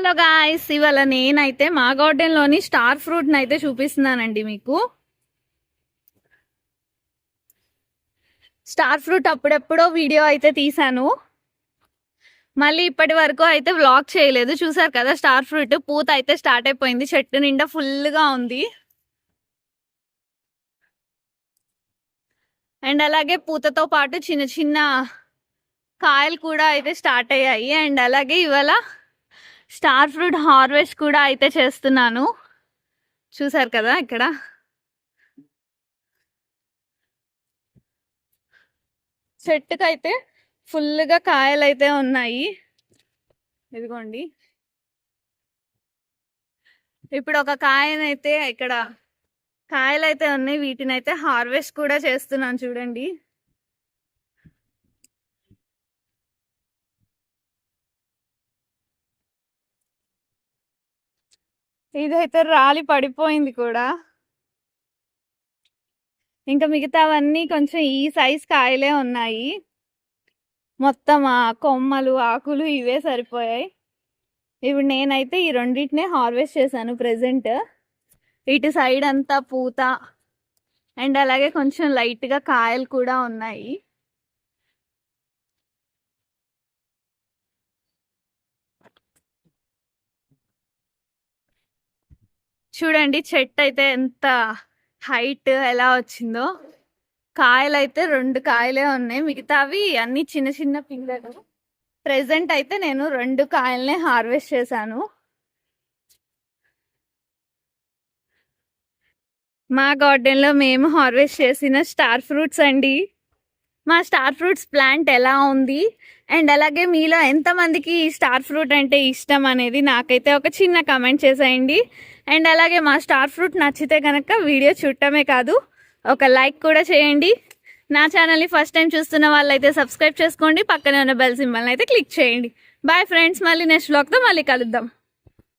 Hello guys ఇవాళ నేనైతే మా గార్డెన్లోని స్టార్ ఫ్రూట్ అయితే చూపిస్తున్నానండి మీకు. స్టార్ ఫ్రూట్ అప్పుడెప్పుడో వీడియో అయితే తీసాను మళ్ళీ ఇప్పటి వరకు అయితే వ్లాగ్ చేయలేదు. చూసారు కదా స్టార్ ఫ్రూట్ పూత అయితే స్టార్ట్ అయిపోయింది. చెట్టు నిండా ఫుల్గా ఉంది. అండ్ అలాగే పూతతో పాటు చిన్న చిన్న కాయలు కూడా అయితే స్టార్ట్ అయ్యాయి. అండ్ అలాగే ఇవాళ స్టార్ ఫ్రూట్ హార్వెస్ట్ కూడా అయితే చేస్తున్నాను. చూసారు కదా ఇక్కడ? చెట్టుకైతే ఫుల్గా కాయలు అయితే ఉన్నాయి. ఇదిగోండి. ఇప్పుడు ఒక కాయనైతే ఇక్కడ కాయలు అయితే ఉన్నాయి. వీటిని అయితే హార్వెస్ట్ కూడా చేస్తున్నాను చూడండి. ఇదైతే రాలి పడిపోయింది కూడా. ఇంకా మిగతావన్నీ కొంచెం ఈ సైజ్ కాయలే ఉన్నాయి. మొత్తం ఆ కొమ్మలు ఆకులు ఇవే సరిపోయాయి. ఇప్పుడు నేనైతే ఈ రెండింటినే హార్వెస్ట్ చేశాను ప్రెసెంట్ ఇటు సైడ్ అంతా పూత అండ్ అలాగే కొంచెం లైట్గా కాయలు కూడా ఉన్నాయి. చూడండి చెట్టు అయితే ఎంత హైట్ ఎలా వచ్చిందో. కాయలు అయితే రెండు కాయలే ఉన్నాయి. మిగతావి అన్ని చిన్న చిన్న పిందెలు. ప్రెసెంట్ అయితే నేను రెండు కాయల్నే హార్వెస్ట్ చేశాను. మా గార్డెన్లో మేము హార్వెస్ట్ చేసిన స్టార్ ఫ్రూట్స్ అండి. మా స్టార్ ఫ్రూట్స్ ప్లాంట్ ఎలా ఉంది? అండ్ అలాగే మీలో ఎంతమందికి ఈ స్టార్ ఫ్రూట్ అంటే ఇష్టం అనేది నాకైతే ఒక చిన్న కమెంట్ చేసేయండి. అండ్ అలాగే మా స్టార్ ఫ్రూట్ నచ్చితే కనుక వీడియో చూడటమే కాదు ఒక లైక్ కూడా చేయండి. నా ఛానల్ని ఫస్ట్ టైం చూస్తున్న వాళ్ళైతే సబ్స్క్రైబ్ చేసుకోండి పక్కనే ఉన్న బెల్ సింబల్ని అయితే క్లిక్ చేయండి. బాయ్ ఫ్రెండ్స్ మళ్ళీ నెక్స్ట్ బ్లాగ్తో మళ్ళీ కలుద్దాం.